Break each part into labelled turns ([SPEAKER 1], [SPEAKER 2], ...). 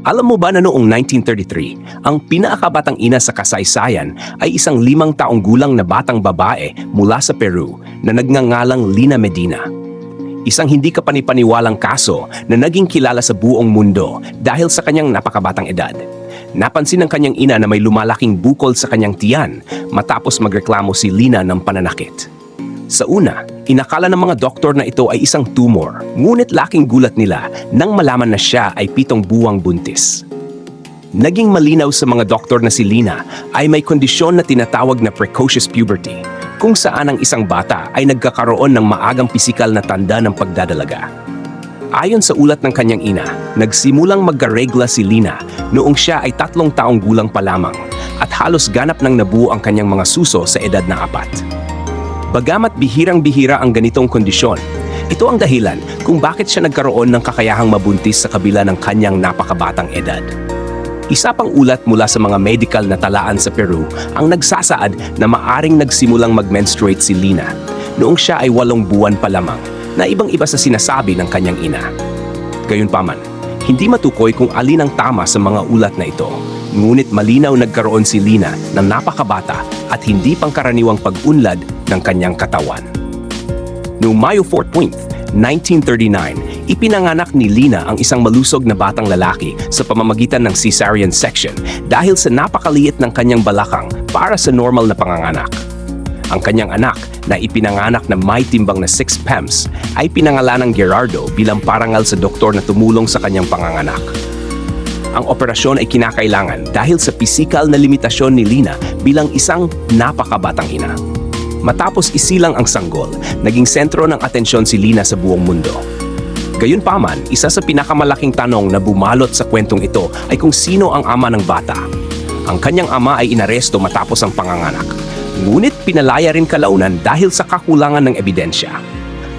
[SPEAKER 1] Alam mo ba na noong 1933, ang pinakabatang ina sa kasaysayan ay isang limang taong gulang na batang babae mula sa Peru na nagngangalang Lina Medina. Isang hindi kapanipaniwalang kaso na naging kilala sa buong mundo dahil sa kanyang napakabatang edad. Napansin ng kanyang ina na may lumalaking bukol sa kanyang tiyan matapos magreklamo si Lina ng pananakit. Sa una, inakala ng mga doktor na ito ay isang tumor, ngunit laking gulat nila nang malaman na siya ay pitong buwang buntis. Naging malinaw sa mga doktor na si Lina ay may kondisyon na tinatawag na precocious puberty, kung saan ang isang bata ay nagkakaroon ng maagang pisikal na tanda ng pagdadalaga. Ayon sa ulat ng kanyang ina, nagsimulang magkaregla si Lina noong siya ay tatlong taong gulang pa lamang at halos ganap ng nabuo ang kanyang mga suso sa edad na apat. Bagamat bihirang-bihira ang ganitong kondisyon, ito ang dahilan kung bakit siya nagkaroon ng kakayahang mabuntis sa kabila ng kanyang napakabatang edad. Isa pang ulat mula sa mga medical na talaan sa Peru ang nagsasaad na maaring nagsimulang mag-menstruate si Lina noong siya ay walong buwan pa lamang na ibang-iba sa sinasabi ng kanyang ina. Gayunpaman, hindi matukoy kung alin ang tama sa mga ulat na ito. Ngunit malinaw nagkaroon si Lina ng napakabata at hindi pangkaraniwang pag-unlad ng kanyang katawan. Noong Mayo 14, 1939, ipinanganak ni Lina ang isang malusog na batang lalaki sa pamamagitan ng cesarean section dahil sa napakaliit ng kanyang balakang para sa normal na panganganak. Ang kanyang anak na ipinanganak na may timbang na 6 pems ay pinangalan ng Gerardo bilang parangal sa doktor na tumulong sa kanyang panganganak. Ang operasyon ay kinakailangan dahil sa pisikal na limitasyon ni Lina bilang isang napakabatang ina. Matapos isilang ang sanggol, naging sentro ng atensyon si Lina sa buong mundo. Gayunpaman, isa sa pinakamalaking tanong na bumalot sa kwentong ito ay kung sino ang ama ng bata. Ang kanyang ama ay inaresto matapos ang panganganak. Ngunit pinalaya rin kalaunan dahil sa kakulangan ng ebidensya.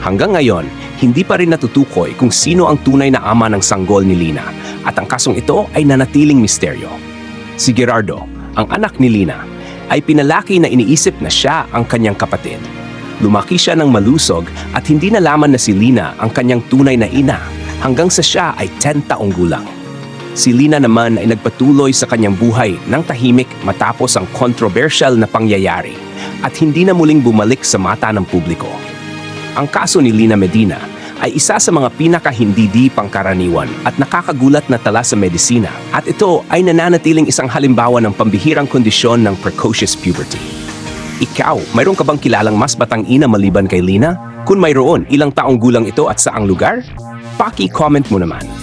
[SPEAKER 1] Hanggang ngayon, hindi pa rin natutukoy kung sino ang tunay na ama ng sanggol ni Lina at ang kasong ito ay nanatiling misteryo. Si Gerardo, ang anak ni Lina, ay pinalaki na iniisip na siya ang kanyang kapatid. Lumaki siya ng malusog at hindi nalaman na si Lina ang kanyang tunay na ina hanggang sa siya ay 10 taong gulang. Si Lina naman ay nagpatuloy sa kanyang buhay ng tahimik matapos ang controversial na pangyayari at hindi na muling bumalik sa mata ng publiko. Ang kaso ni Lina Medina ay isa sa mga pinaka-hindi di pangkaraniwan at nakakagulat na tala sa medisina at ito ay nananatiling isang halimbawa ng pambihirang kondisyon ng precocious puberty. Ikaw, mayroon ka bang kilalang mas batang ina maliban kay Lina? Kung mayroon, ilang taong gulang ito at saang lugar? Paki-comment mo naman.